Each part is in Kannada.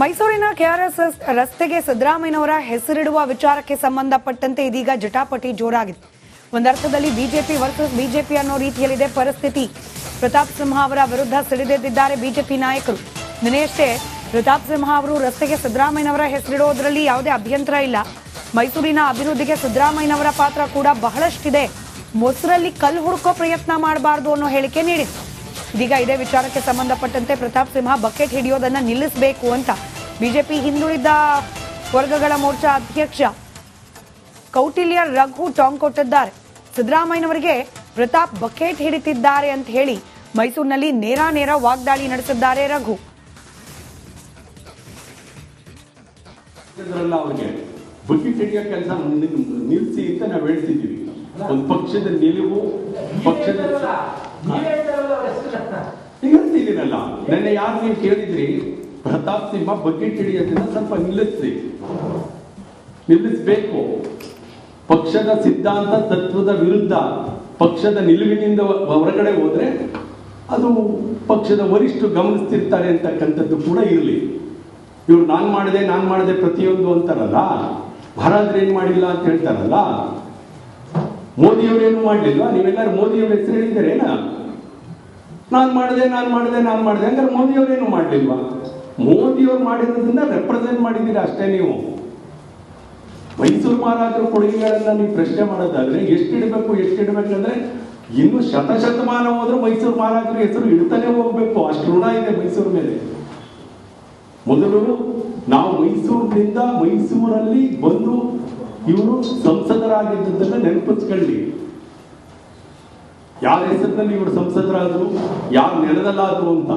ಮೈಸೂರಿನ ಕೆಆರ್ಎಸ್ ರಸ್ತೆಗೆ ಸಿದ್ದರಾಮಯ್ಯನವರ ಹೆಸರಿಡುವ ವಿಚಾರಕ್ಕೆ ಸಂಬಂಧಪಟ್ಟಂತೆ ಇದೀಗ ಜಟಾಪಟಿ ಜೋರಾಗಿದೆ. ಒಂದರ್ಥದಲ್ಲಿ ಬಿಜೆಪಿ ವರ್ಸಸ್ ಬಿಜೆಪಿ ಅನ್ನೋ ರೀತಿಯಲ್ಲಿದೆ ಪರಿಸ್ಥಿತಿ. ಪ್ರತಾಪ್ ಸಿಂಹ ಅವರ ವಿರುದ್ಧ ಸಿಡಿದೆದ್ದಿದ್ದಾರೆ ಬಿಜೆಪಿ ನಾಯಕರು. ನಿನ್ನೆಯಷ್ಟೇ ಪ್ರತಾಪ್ ಸಿಂಹ ಅವರು ರಸ್ತೆಗೆ ಸಿದ್ದರಾಮಯ್ಯನವರ ಹೆಸರಿಡೋದ್ರಲ್ಲಿ ಯಾವುದೇ ಅಭ್ಯಂತರ ಇಲ್ಲ. ಮೈಸೂರಿನ ಅಭಿವೃದ್ಧಿಗೆ ಸಿದ್ದರಾಮಯ್ಯನವರ ಪಾತ್ರ ಕೂಡ ಬಹಳಷ್ಟಿದೆ. ಮೊಸರಲ್ಲಿ ಕಲ್ಲು ಹುಡುಕೋ ಪ್ರಯತ್ನ ಮಾಡಬಾರದು ಅನ್ನೋ ಹೇಳಿಕೆ ನೀಡಿದೆ. ಇದೀಗ ಇದೇ ವಿಚಾರಕ್ಕೆ ಸಂಬಂಧಪಟ್ಟಂತೆ ಪ್ರತಾಪ್ ಸಿಂಹ ಬಕೆಟ್ ಹಿಡಿಯೋದನ್ನ ನಿಲ್ಲಿಸಬೇಕು ಅಂತ. ಬಿಜೆಪಿ ಹಿಂದುಳಿದ ವರ್ಗಗಳ ಮೋರ್ಚಾ ಅಧ್ಯಕ್ಷ ಕೌಟಿಲ್ಯ ರಘು ಟಾಂಗ್ ಕೊಟ್ಟಿದ್ದಾರೆ. ಸಿದ್ದರಾಮಯ್ಯನವರಿಗೆ ಪ್ರತಾಪ್ ಬಕೆಟ್ ಹಿಡಿತಿದ್ದಾರೆ ಅಂತ ಹೇಳಿ ಮೈಸೂರಿನಲ್ಲಿ ನೇರ ನೇರ ವಾಗ್ದಾಳಿ ನಡೆಸಿದ್ದಾರೆ ರಘು. ಇದ್ರಲ್ಲ ಅವ್ರಿಗೆ ಬಕೆಟ್ ಹಿಡಿಯೋ ಕೆಲಸ ನಿಲ್ಲಿಸಿ ಅಂತ ನಾವು ಹೇಳ್ತಿದ್ದೀವಿ. ಒಂದು ಪಕ್ಷದ ನಿಲುವು ಪಕ್ಷದ ಈಗ ಹೇಳ್ತಿದ್ದೀನಲ್ಲ ನೆನ್ನೆ ಯಾರು ನೀವು ಕೇಳಿದ್ರಿ? ಪ್ರತಾಪ್ ಸಿಂಹ ಬಕೆಟ್ ಹಿಡಿಯೋದನ್ನ ಸ್ವಲ್ಪ ನಿಲ್ಲಿಸ್ರಿ. ನಿಲ್ಲಿಸ್ಬೇಕು. ಪಕ್ಷದ ಸಿದ್ಧಾಂತ ತತ್ವದ ವಿರುದ್ಧ ಪಕ್ಷದ ನಿಲುವಿನಿಂದ ಹೊರಗಡೆ ಹೋದ್ರೆ ಅದು ಪಕ್ಷದ ವರಿಷ್ಠ ಗಮನಿಸ್ತಿರ್ತಾರೆ ಅಂತಕ್ಕಂಥದ್ದು ಕೂಡ ಇರಲಿ. ಇವ್ರು ನಾನ್ ಮಾಡಿದೆ ನಾನ್ ಮಾಡಿದೆ ಪ್ರತಿಯೊಂದು ಅಂತಾರಲ್ಲ? ಮಹಾರಾಜರು ಏನ್ ಮಾಡಿಲ್ಲ ಅಂತ ಹೇಳ್ತಾರಲ್ಲ? ಮೋದಿಯವ್ರೇನು ಮಾಡಲಿಲ್ವಾ? ನೀವೆಲ್ಲರೂ ಮೋದಿಯವ್ರ ಹೆಸರು ಹೇಳಿದ್ದೀರೇನ? ನಾನ್ ಮಾಡಿದೆ, ನಾನು ಮಾಡಿದೆ ನಾನು ಮಾಡಿದೆ. ಅಂದ್ರೆ ಮೋದಿಯವರೇನು ಮಾಡ್ಲಿಲ್ವಾ? ಮೋದಿಯವ್ರು ಮಾಡಿರೋದನ್ನ ರೆಪ್ರೆಸೆಂಟ್ ಮಾಡಿದ್ದೀರಿ ಅಷ್ಟೇ ನೀವು? ಮೈಸೂರು ಮಹಾರಾಜರ ಕೊಡುಗೆಗಳನ್ನ ನೀವು ಪ್ರಶ್ನೆ ಮಾಡೋದಾದ್ರೆ ಎಷ್ಟು ಇಡಬೇಕು, ಎಷ್ಟು ಇಡಬೇಕಂದ್ರೆ ಇನ್ನು ಶತಶತಮಾನ ಹೋದ್ರೆ ಮೈಸೂರು ಮಹಾರಾಜರ ಹೆಸರು ಇಡ್ತಾನೆ ಹೋಗ್ಬೇಕು. ಅಷ್ಟು ಋಣ ಇದೆ ಮೈಸೂರು ಮೇಲೆ. ಮೊದಲು ನಾವು ಮೈಸೂರಿನಿಂದ ಮೈಸೂರಲ್ಲಿ ಬಂದು ಇವರು ಸಂಸದರಾಗಿದ್ದದನ್ನ ನೆನಪಿಸ್ಕೊಳ್ಳಿ. ಯಾರ ಹೆಸರಿನಲ್ಲಿ ಇವರು ಸಂಸದರಾದರು ಯಾರ ನೆಲದಲ್ಲಾದರು ಅಂತ.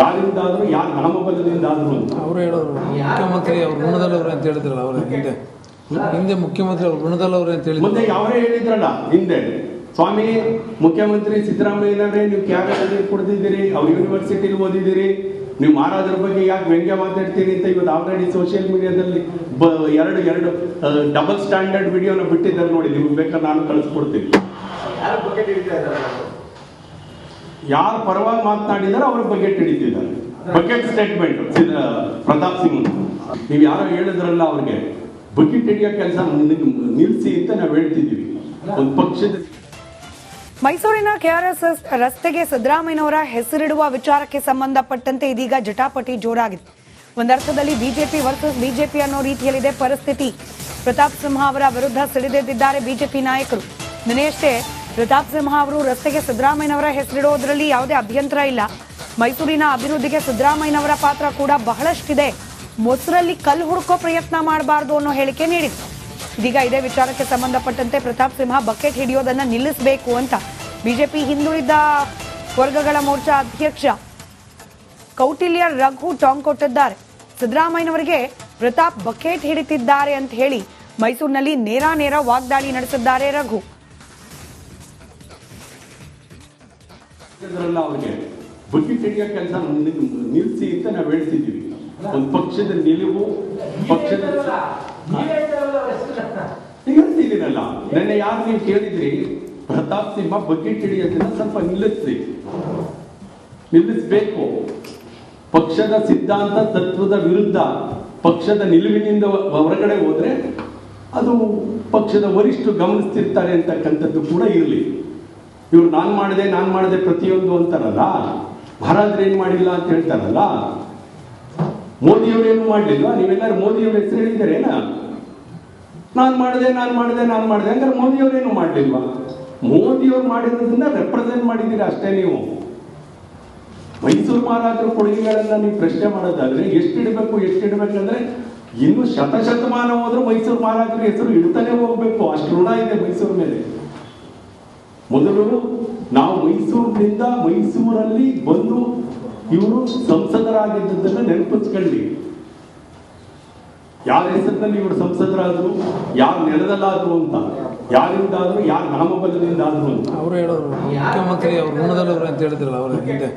ಯಾರಿಂದಾದ್ರು ಯಾರ ನಾಮಬಲದಿಂದ ಆದ್ರು ಅಂತ. ಅವರು ಹೇಳೋರು ಮುಖ್ಯಮಂತ್ರಿ ಅವ್ರ ಗುಣದಲ್ಲವರು ಅಂತ ಹೇಳಿದ್ರಲ್ಲ ಅವರ ಹಿಂದೆ. ಹಿಂದೆ ಮುಖ್ಯಮಂತ್ರಿ ಅವ್ರು ಗುಣದಲ್ಲವರು ಅಂತ ಹೇಳಿದ್ರು. ಮುಂದೆ ಅವರೇ ಹೇಳಿದ್ರಲ್ಲ ಹಿಂದೆ. ಸ್ವಾಮಿ ಮುಖ್ಯಮಂತ್ರಿ ಸಿದ್ದರಾಮಯ್ಯನವರೇ ನೀವು ಕ್ಯಾಬಿನೆಟ್ ಕೊಡ್ತಿದ್ದೀರಿ ಅವ್ರ ಯೂನಿವರ್ಸಿಟಿಲಿ ಓದಿದ್ದೀರಿ ನೀವು ಮಹಾರಾಜರ ಬಗ್ಗೆ ಯಾಕೆ ವ್ಯಂಗ್ಯ ಮಾತಾಡ್ತೀರಿ ಅಂತ ಇವತ್ತು ಆಲ್ರೆಡಿ ಸೋಷಿಯಲ್ ಮೀಡಿಯಾದಲ್ಲಿ ಎರಡು ಎರಡು ಡಬಲ್ ಸ್ಟ್ಯಾಂಡರ್ಡ್ ವಿಡಿಯೋನ ಬಿಟ್ಟಿದ್ದಾರೆ ನೋಡಿ ನಿಮ್ಗೆ ಬೇಕಾದ್ರೆ ನಾನು ಕಳಿಸ್ಕೊಡ್ತೀನಿ. ಯಾರ ಪರವಾಗಿ ಮಾತನಾಡಿದಾರೆ ಅವ್ರ ಬಕೆಟ್ ಹಿಡಿತಿದ್ದಾರೆ ಬಕೆಟ್ ಸ್ಟೇಟ್ಮೆಂಟ್ ಪ್ರತಾಪ್ ಸಿಂಗ್. ನೀವು ಯಾರೋ ಹೇಳಿದ್ರಲ್ಲ ಅವ್ರಿಗೆ ಬಕೆಟ್ ಹಿಡಿಯೋ ಕೆಲಸ ನಿಲ್ಲಿಸಿ ಅಂತ ನಾವು ಹೇಳ್ತಿದ್ದೀವಿ. ಒಂದು ಪಕ್ಷದ ಮೈಸೂರಿನ ಕೆಆರ್ಎಸ್ ರಸ್ತೆಗೆ ಸಿದ್ದರಾಮಯ್ಯನವರ ಹೆಸರಿಡುವ ವಿಚಾರಕ್ಕೆ ಸಂಬಂಧಪಟ್ಟಂತೆ ಇದೀಗ ಜಟಾಪಟಿ ಜೋರಾಗಿದೆ. ಒಂದರ್ಥದಲ್ಲಿ ಬಿಜೆಪಿ ವರ್ಸಸ್ ಬಿಜೆಪಿ ಅನ್ನೋ ರೀತಿಯಲ್ಲಿದೆ ಪರಿಸ್ಥಿತಿ. ಪ್ರತಾಪ್ ಸಿಂಹ ಅವರ ವಿರುದ್ಧ ಸಿಡಿದೆದ್ದಿದ್ದಾರೆ ಬಿಜೆಪಿ ನಾಯಕರು. ನಿನ್ನೆಯಷ್ಟೇ ಪ್ರತಾಪ್ ಸಿಂಹ ಅವರು ರಸ್ತೆಗೆ ಸಿದ್ದರಾಮಯ್ಯನವರ ಹೆಸರಿಡೋದ್ರಲ್ಲಿ ಯಾವುದೇ ಅಭ್ಯಂತರ ಇಲ್ಲ. ಮೈಸೂರಿನ ಅಭಿವೃದ್ಧಿಗೆ ಸಿದ್ದರಾಮಯ್ಯನವರ ಪಾತ್ರ ಕೂಡ ಬಹಳಷ್ಟಿದೆ. ಮೊಸರಲ್ಲಿ ಕಲ್ಲು ಹುಡುಕೋ ಪ್ರಯತ್ನ ಮಾಡಬಾರದು ಅನ್ನೋ ಹೇಳಿಕೆ ನೀಡಿದ್ರು. ಇದೀಗ ಇದೇ ವಿಚಾರಕ್ಕೆ ಸಂಬಂಧಪಟ್ಟಂತೆ ಪ್ರತಾಪ್ ಸಿಂಹ ಬಕೆಟ್ ಹಿಡಿಯೋದನ್ನ ನಿಲ್ಲಿಸಬೇಕು ಅಂತ ಬಿಜೆಪಿ ಹಿಂದುಳಿದ ವರ್ಗಗಳ ಮೋರ್ಚಾ ಅಧ್ಯಕ್ಷ ಕೌಟಿಲ್ಯ ರಘು ಟಾಂಗ್ ಕೊಟ್ಟಿದ್ದಾರೆ. ಸಿದ್ದರಾಮಯ್ಯನವರಿಗೆ ಪ್ರತಾಪ್ ಬಕೆಟ್ ಹಿಡಿತಿದ್ದಾರೆ ಅಂತ ಹೇಳಿ ಮೈಸೂರಿನಲ್ಲಿ ನೇರ ನೇರ ವಾಗ್ದಾಳಿ ನಡೆಸಿದ್ದಾರೆ ರಘು. ಇದ್ರಲ್ಲ ಅವ್ರಿಗೆ ಬಕೆಟ್ ಹಿಡಿಯೋ ಕೆಲಸ ನಿಲ್ಸಿ ಅಂತ ನಾವು ಹೇಳ್ತಿದ್ದೀವಿ. ಒಂದು ಪಕ್ಷದ ನಿಲುವು ಪಕ್ಷದ ಹೇಳ್ತಿದ್ದೀನಲ್ಲ ನೆನ್ನೆ ಯಾರು ನೀವು ಕೇಳಿದ್ರಿ? ಪ್ರತಾಪ್ ಸಿಂಹ ಬಗ್ಗೆ ತಿಳಿಯೋದನ್ನ ಸ್ವಲ್ಪ ನಿಲ್ಲಿಸಿ ನಿಲ್ಲಿಸಬೇಕು. ಪಕ್ಷದ ಸಿದ್ಧಾಂತ ತತ್ವದ ವಿರುದ್ಧ ಪಕ್ಷದ ನಿಲುವಿನಿಂದ ಹೊರಗಡೆ ಹೋದ್ರೆ ಅದು ಪಕ್ಷದ ವರಿಷ್ಠರು ಗಮನಿಸ್ತಿರ್ತಾರೆ ಅಂತಕ್ಕಂಥದ್ದು ಕೂಡ ಇರಲಿ. ಇವ್ರು ನಾನು ಮಾಡಿದೆ ನಾನು ಮಾಡಿದೆ ಪ್ರತಿಯೊಂದು ಅಂತಾರಲ್ಲ? ಮಹಾರಾಜ್ರು ಏನ್ ಮಾಡಿಲ್ಲ ಅಂತ ಹೇಳ್ತಾರಲ್ಲ? ಮೋದಿಯವ್ರೇನು ಮಾಡಲಿಲ್ವಾ? ನೀವೆಲ್ಲರೂ ಮೋದಿಯವ್ರ ಹೆಸರು ಹೇಳಿದ್ದೀರೇನ? ನಾನು ಮಾಡಿದೆ ನಾನು ಮಾಡಿದೆ ನಾನು ಮಾಡಿದೆ. ಹಂಗಾರೆ ಮೋದಿಯವರೇನು ಮಾಡಲಿಲ್ವ? ಮೋದಿಯವ್ರು ಮಾಡಿರೋದನ್ನ ರೆಪ್ರೆಸೆಂಟ್ ಮಾಡಿದ್ದೀರಿ ಅಷ್ಟೇ ನೀವು? ಮೈಸೂರು ಮಹಾರಾಜರ ಕೊಡುಗೆಗಳನ್ನ ನೀವು ಪ್ರಶ್ನೆ ಮಾಡೋದಾದ್ರೆ ಎಷ್ಟು ಇಡಬೇಕು, ಎಷ್ಟು ಇಡಬೇಕಂದ್ರೆ ಇನ್ನು ಶತಶತಮಾನ ಹೋದ್ರೂ ಮೈಸೂರು ಮಹಾರಾಜರ ಹೆಸರು ಇಡ್ತಾನೆ ಹೋಗ್ಬೇಕು. ಅಷ್ಟು ಋಣ ಇದೆ ಮೈಸೂರು ಮೇಲೆ. ಮೊದಲು ನಾವು ಮೈಸೂರಿನಿಂದ ಮೈಸೂರಲ್ಲಿ ಬಂದು ಇವರು ಸಂಸದರಾಗಿದ್ದದನ್ನ ನೆನಪಿಸ್ಕೊಳ್ಳಿ. ಯಾರ ಹೆಸರಿನಲ್ಲಿ ಇವರು ಸಂಸದರಾದ್ರು ಯಾರ ನೆಲದಲ್ಲಾದ್ರು ಅಂತ. ಯಾರಿಂದಾದ್ರು ಯಾರ ನಾಮಬಲದಿಂದ ಆದ್ರು ಅಂತ. ಅವರು ಹೇಳೋರು ಮುಖ್ಯಮಂತ್ರಿ ಅವ್ರ ಋಣದಲ್ಲವ್ರೆ ಅಂತ ಹೇಳಿದ್ರಲ್ಲ ಅವರ ಹಿಂದೆ.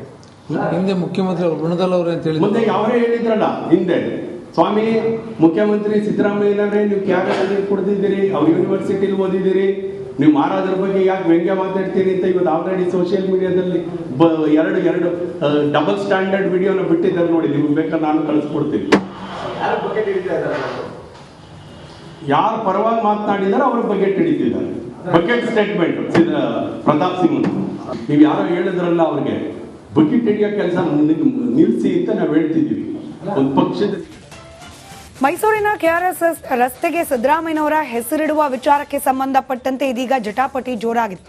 ಹಿಂದೆ ಮುಖ್ಯಮಂತ್ರಿ ಅವರು ಋಣದಲ್ಲವ್ರೆ ಅಂತ ಹೇಳಿದ್ರು. ಮುಂದೆ ಯಾವರೇ ಹೇಳಿದ್ರಲ್ಲ ಹಿಂದೆ. ಸ್ವಾಮಿ ಮುಖ್ಯಮಂತ್ರಿ ಸಿದ್ದರಾಮಯ್ಯನವರೇ ನೀವು ಕ್ಯಾಬಿನೆಟ್ ಕೊಡ್ತಿದ್ದೀರಿ ಅವ್ರು ಯೂನಿವರ್ಸಿಟಿಲಿ ಓದಿದ್ದೀರಿ ನೀವು ಮಹಾರಾಜರ ಬಗ್ಗೆ ಯಾಕೆ ವ್ಯಂಗ್ಯ ಮಾತಾಡ್ತೀರಿ ಅಂತ ಇವತ್ತು ಆಲ್ರೆಡಿ ಸೋಷಿಯಲ್ ಮೀಡಿಯಾದಲ್ಲಿ ಎರಡು ಎರಡು ಡಬಲ್ ಸ್ಟ್ಯಾಂಡರ್ಡ್ ವಿಡಿಯೋನ ಬಿಟ್ಟಿದ್ದಾರೆ ನೋಡಿ ನಿಮ್ಗೆ ಬೇಕಾದ್ರೆ ನಾನು ಕಳಿಸ್ಕೊಡ್ತೀನಿ. ಯಾರು ಪರವಾಗಿ ಮಾತನಾಡಿದಾರೋ ಅವ್ರ ಬಗ್ಗೆ ಹಿಡಿತಿದ್ದಾರೆ ಬಕೆಟ್ ಸ್ಟೇಟ್ಮೆಂಟ್ ಪ್ರತಾಪ್ ಸಿಂಗ್. ನೀವು ಯಾರೋ ಹೇಳಿದ್ರಲ್ಲ ಅವ್ರಿಗೆ ಬಕೆಟ್ ಹಿಡಿಯೋ ಕೆಲಸ ನಿಲ್ಸಿ ಅಂತ ನಾವು ಹೇಳ್ತಿದ್ದೀವಿ. ಒಂದು ಪಕ್ಷದ ಮೈಸೂರಿನ ಕೆಆರ್ಎಸ್ ರಸ್ತೆಗೆ ಸಿದ್ದರಾಮಯ್ಯನವರ ಹೆಸರಿಡುವ ವಿಚಾರಕ್ಕೆ ಸಂಬಂಧಪಟ್ಟಂತೆ ಇದೀಗ ಜಟಾಪಟಿ ಜೋರಾಗಿದೆ.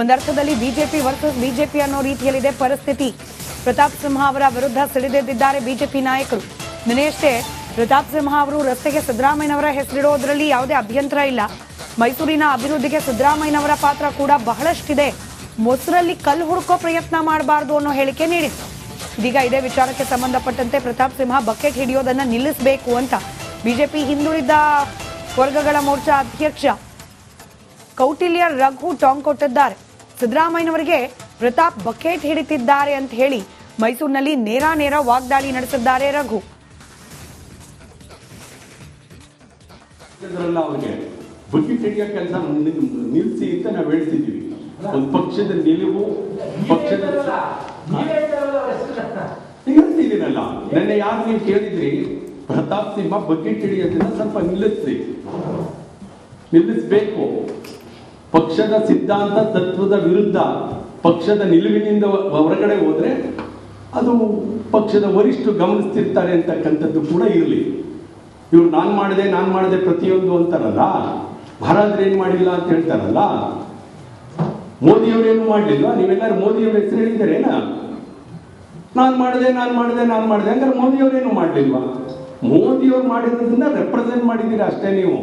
ಒಂದರ್ಥದಲ್ಲಿ ಬಿಜೆಪಿ ವರ್ಸಸ್ ಬಿಜೆಪಿ ಅನ್ನೋ ರೀತಿಯಲ್ಲಿದೆ ಪರಿಸ್ಥಿತಿ. ಪ್ರತಾಪ್ ಸಿಂಹ ಅವರ ವಿರುದ್ಧ ಸಿಡಿದೆದ್ದಿದ್ದಾರೆ ಬಿಜೆಪಿ ನಾಯಕರು. ನಿನ್ನೆಯಷ್ಟೇ ಪ್ರತಾಪ್ ಸಿಂಹ ಅವರು ರಸ್ತೆಗೆ ಸಿದ್ದರಾಮಯ್ಯನವರ ಹೆಸರಿಡೋದ್ರಲ್ಲಿ ಯಾವುದೇ ಅಭ್ಯಂತರ ಇಲ್ಲ. ಮೈಸೂರಿನ ಅಭಿವೃದ್ಧಿಗೆ ಸಿದ್ದರಾಮಯ್ಯನವರ ಪಾತ್ರ ಕೂಡ ಬಹಳಷ್ಟಿದೆ. ಮೊಸರಲ್ಲಿ ಕಲ್ಲು ಹುಡುಕೋ ಪ್ರಯತ್ನ ಮಾಡಬಾರದು ಅನ್ನೋ ಹೇಳಿಕೆ ನೀಡಿದರು ಇದೀಗ ಇದೇ ವಿಚಾರಕ್ಕೆ ಸಂಬಂಧಪಟ್ಟಂತೆ ಪ್ರತಾಪ್ ಸಿಂಹ ಬಕೆಟ್ ಹಿಡಿಯೋದನ್ನ ನಿಲ್ಲಿಸಬೇಕು ಅಂತ ಬಿಜೆಪಿ ಹಿಂದುಳಿದ ವರ್ಗಗಳ ಮೋರ್ಚಾ ಅಧ್ಯಕ್ಷ ಕೌಟಿಲ್ಯ ರಘು ಟಾಂಗ್ ಕೊಟ್ಟಿದ್ದಾರೆ. ಸಿದ್ದರಾಮಯ್ಯನವರಿಗೆ ಪ್ರತಾಪ್ ಬಕೆಟ್ ಹಿಡಿತಿದ್ದಾರೆ ಅಂತ ಹೇಳಿ ಮೈಸೂರಿನಲ್ಲಿ ನೇರ ನೇರ ವಾಗ್ದಾಳಿ ನಡೆಸಿದ್ದಾರೆ ರಘು. ಕೆಲಸ ನಿಲ್ಲಿಸಿ ಅಂತ ನಾವು ಹೇಳ್ತಿದ್ದೀವಿ. ಒಂದು ಪಕ್ಷದ ನಿಲುವು ಪಕ್ಷದ ಹೇಳ್ತಿದ್ದೀನಲ್ಲ. ನೆನ್ನೆ ಯಾರು ನೀವು ಕೇಳಿದ್ರಿ? ಪ್ರತಾಪ್ ಸಿಂಹ ಬಕೆಟ್ ಹಿಡಿಯೋದನ್ನ ಸ್ವಲ್ಪ ನಿಲ್ಲಿಸಿ. ನಿಲ್ಲಿಸ್ಬೇಕು. ಪಕ್ಷದ ಸಿದ್ಧಾಂತ, ತತ್ವದ ವಿರುದ್ಧ, ಪಕ್ಷದ ನಿಲುವಿನಿಂದ ಹೊರಗಡೆ ಹೋದ್ರೆ ಅದು ಪಕ್ಷದ ವರಿಷ್ಠರು ಗಮನಿಸ್ತಿರ್ತಾರೆ ಅಂತಕ್ಕಂಥದ್ದು ಕೂಡ ಇರಲಿ. ಇವ್ರು ನಾನ್ ಮಾಡಿದೆ ನಾನ್ ಮಾಡಿದೆ ಪ್ರತಿಯೊಂದು ಅಂತಾರಲ್ಲ? ಮಹಾರಾಜರು ಏನ್ ಮಾಡಿಲ್ಲ ಅಂತ ಹೇಳ್ತಾರಲ್ಲ? ಮೋದಿಯವರೇನು ಮಾಡಲಿಲ್ಲ ನೀವೆಲ್ಲರೂ ಮೋದಿಯವ್ರ ಹೆಸರು ಹೇಳಿದ್ದೀರೇನಾ? ನಾನು ಮಾಡಿದೆ ನಾನು ಮಾಡಿದೆ ನಾನು ಮಾಡಿದೆ. ಅಂದ್ರೆ ಮೋದಿಯವರೇನು ಮಾಡ್ಲಿಲ್ವಾ? ಮೋದಿಯವ್ರು ಮಾಡಿರೋದನ್ನ ರೆಪ್ರೆಸೆಂಟ್ ಮಾಡಿದ್ದೀರಾ ಅಷ್ಟೇ ನೀವು?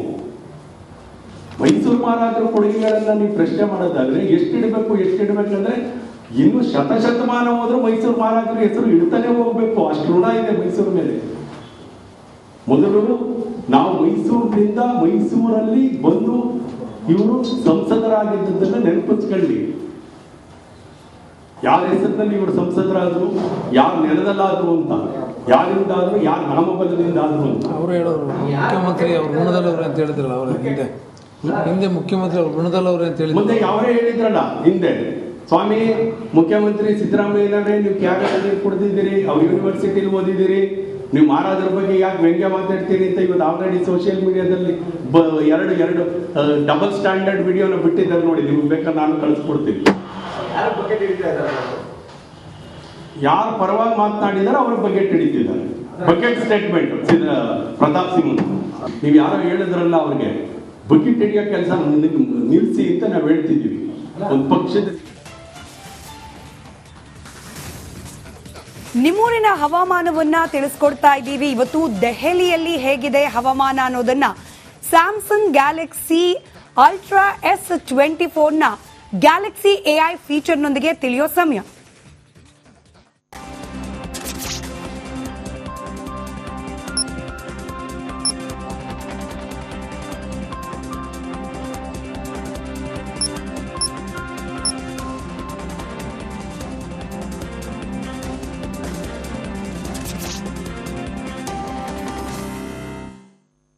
ಮೈಸೂರು ಮಹಾರಾಜರ ಕೊಡುಗೆಗಳನ್ನ ನೀವು ಪ್ರಶ್ನೆ ಮಾಡೋದಾದ್ರೆ ಎಷ್ಟು ಇಡಬೇಕು, ಎಷ್ಟು ಇಡಬೇಕಂದ್ರೆ ಇನ್ನು ಶತಶತಮಾನ ಹೋದ್ರೂ ಮೈಸೂರು ಮಹಾರಾಜರ ಹೆಸರು ಇಡ್ತಾನೆ ಹೋಗ್ಬೇಕು. ಅಷ್ಟು ಋಣ ಇದೆ ಮೈಸೂರು ಮೇಲೆ. ಮೊದಲು ನಾವು ಮೈಸೂರಿನಿಂದ ಮೈಸೂರಲ್ಲಿ ಬಂದು ಇವರು ಸಂಸದರಾಗಿದ್ದದನ್ನ ನೆನಪಿಸ್ಕೊಳ್ಳಿ. ಯಾರ ಹೆಸರಿನಲ್ಲಿ ಇವರು ಸಂಸದರಾದ್ರು ಯಾರ ನೆಲದಲ್ಲಾದ್ರು ಅಂತ. ಯಾರಿಂದಾದ್ರು ಯಾರ ನಾಮಬಲದಿಂದ ಆದ್ರು ಅಂತ. ಅವರು ಹೇಳೋರು ಮುಖ್ಯಮಂತ್ರಿ ಅವ್ರು ಗುಣದಲ್ಲವರು ಅಂತ ಹೇಳಿದ್ರಲ್ಲ ಅವ್ರ ಹಿಂದೆ. ಹಿಂದೆ ಮುಖ್ಯಮಂತ್ರಿ ಅವ್ರು ಗುಣದಲ್ಲವರು ಅಂತ ಹೇಳಿದ್ರು. ಮುಂದೆ ಅವರೇ ಹೇಳಿದ್ರಲ್ಲ ಹಿಂದೆ. ಸ್ವಾಮಿ ಮುಖ್ಯಮಂತ್ರಿ ಸಿದ್ದರಾಮಯ್ಯನವರೇ ನೀವು ಕ್ಯಾಬಿನೆಟ್ ಕೊಡ್ತಿದ್ದೀರಿ ಅವ್ರು ಯೂನಿವರ್ಸಿಟಿಲಿ ಓದಿದ್ದೀರಿ. ನೀವು ಮಹಾರಾಜರ ಬಗ್ಗೆ ಯಾಕೆ ವ್ಯಂಗ್ಯ ಮಾತಾಡ್ತೀರಿ ಅಂತ ಇವತ್ತು ಆಲ್ರೆಡಿ ಸೋಷಿಯಲ್ ಮೀಡಿಯಾದಲ್ಲಿ ಎರಡು ಎರಡು ಡಬಲ್ ಸ್ಟ್ಯಾಂಡರ್ಡ್ ವಿಡಿಯೋನ ಬಿಟ್ಟಿದ್ದಾರೆ ನೋಡಿ ನಿಮ್ಗೆ ಬೇಕಾದ್ರೆ ನಾನು ಕಳಿಸ್ಕೊಡ್ತೀನಿ. ಯಾರು ಬಕೆಟ್ ಹಿಡಿತಾ ಇದ್ದಾರೆ ಯಾರು ಪರವಾಗಿ ಮಾತನಾಡಿದಾರೋ ಅವ್ರ ಬಕೆಟ್ ಹಿಡಿತಿದ್ದಾರೆ ಬಕೆಟ್ ಸ್ಟೇಟ್ಮೆಂಟ್ ಪ್ರತಾಪ್ ಸಿಂಗ್. ನೀವು ಯಾರೋ ಹೇಳಿದ್ರಲ್ಲ ಅವ್ರಿಗೆ ಬಕೆಟ್ ಹಿಡಿಯೋ ಕೆಲಸ ನಿಲ್ಲಿಸಿ ಅಂತ ನಾವು ಹೇಳ್ತಿದ್ದೀವಿ. ಒಂದು ಪಕ್ಷದ ನಿಮ್ಮೂರಿನ ಹವಾಮಾನವನ್ನ ತಿಳಿಸ್ಕೊಡ್ತಾ ಇದ್ದೀವಿ. ಇವತ್ತು ದೆಹಲಿಯಲ್ಲಿ ಹೇಗಿದೆ ಹವಾಮಾನ ಅನ್ನೋದನ್ನ. Samsung Galaxy Ultra S twenty ಫೋರ್ನ Galaxy AI ಫೀಚರ್ನೊಂದಿಗೆ ತಿಳಿಯೋ ಸಮಯ